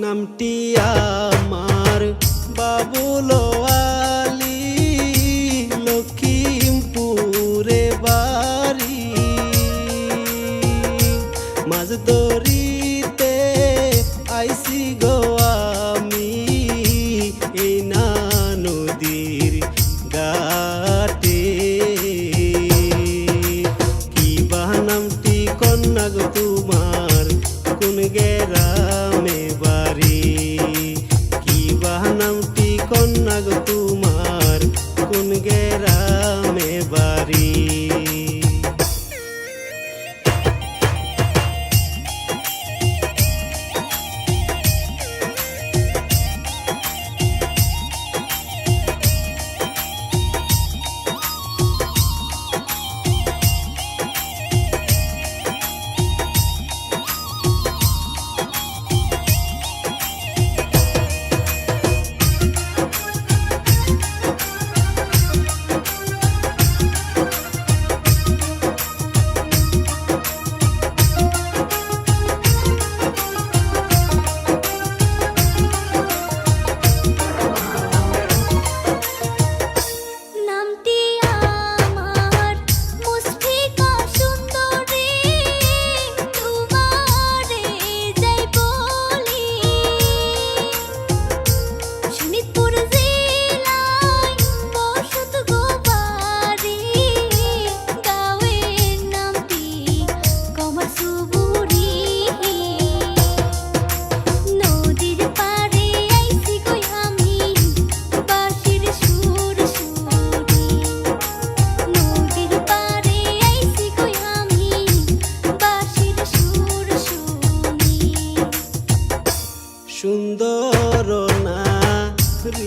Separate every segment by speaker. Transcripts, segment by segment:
Speaker 1: নামটি আমার বাবুল আলী লক্ষ্মীমপুরে বাড়ি। মাঝ দরিতে আইসি গোয়া না গো তোমার কোন গেরা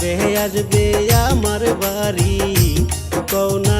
Speaker 1: दे अज दे मर बारी तो कौना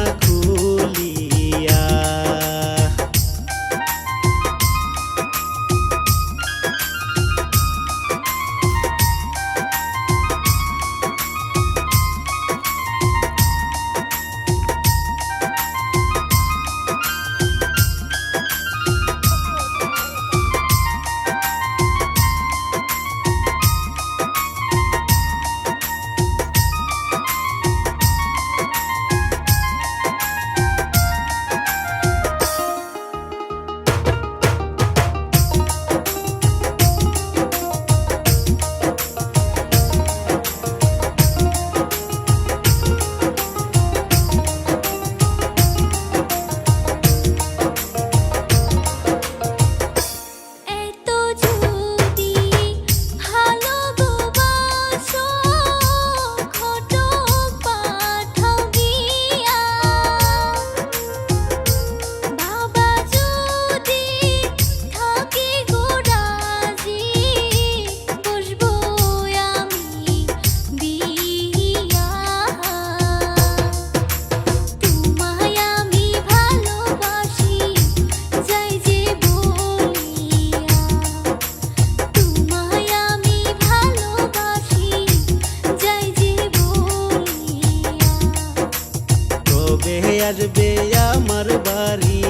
Speaker 1: সে
Speaker 2: আসবে আমার বাড়ি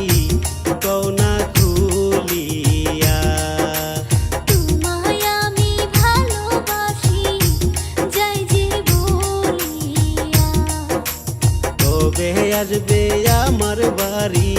Speaker 2: কৌনা খুলিয়া তোমায় আমি
Speaker 1: ভালোবাসি যাই যে বলিয়া কবে আসবে আমার বাড়ি